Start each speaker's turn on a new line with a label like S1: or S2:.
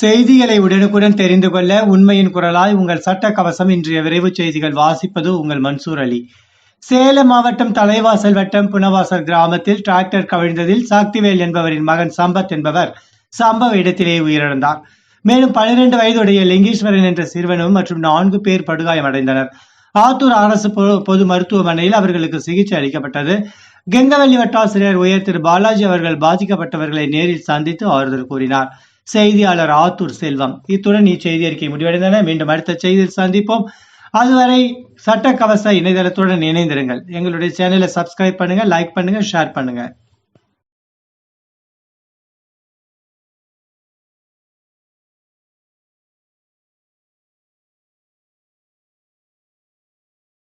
S1: செய்திகளை உடனுக்குடன் தெரிந்து கொள்ள உண்மையின் குரலாய் உங்கள் சட்ட கவசம் இன்றைய விரைவு செய்திகள் வாசிப்பது உங்கள் மன்சூர் அலி. சேலம் மாவட்டம் தலைவாசல் வட்டம் புனவாசல் கிராமத்தில் டிராக்டர் கவிழ்ந்ததில் சக்திவேல் என்பவரின் மகன் சம்பத் என்பவர் சம்பவ இடத்திலேயே உயிரிழந்தார். மேலும் பனிரெண்டு வயதுடைய லிங்கீஸ்வரன் என்ற சிறுவனும் மற்றும் நான்கு பேர் படுகாயமடைந்தனர். ஆத்தூர் அரசு பொது மருத்துவமனையில் அவர்களுக்கு சிகிச்சை அளிக்கப்பட்டது. கெங்கவல்லி வட்டாசிரியர் உயர் திரு பாலாஜி அவர்கள் பாதிக்கப்பட்டவர்களை நேரில் சந்தித்து ஆறுதல் கூறினார். செய்தியாளர் ஆத்தூர் செல்வம். இத்துடன் இச்செய்தி அறிக்கை முடிவடைந்தன. மீண்டும் அடுத்த செய்தியில் சந்திப்போம். அதுவரை சட்டக்கவச இணையதளத்துடன் இணைந்திருங்கள். எங்களுடைய சேனலை சப்ஸ்கிரைப் பண்ணுங்க லைக் பண்ணுங்க ஷேர் பண்ணுங்க.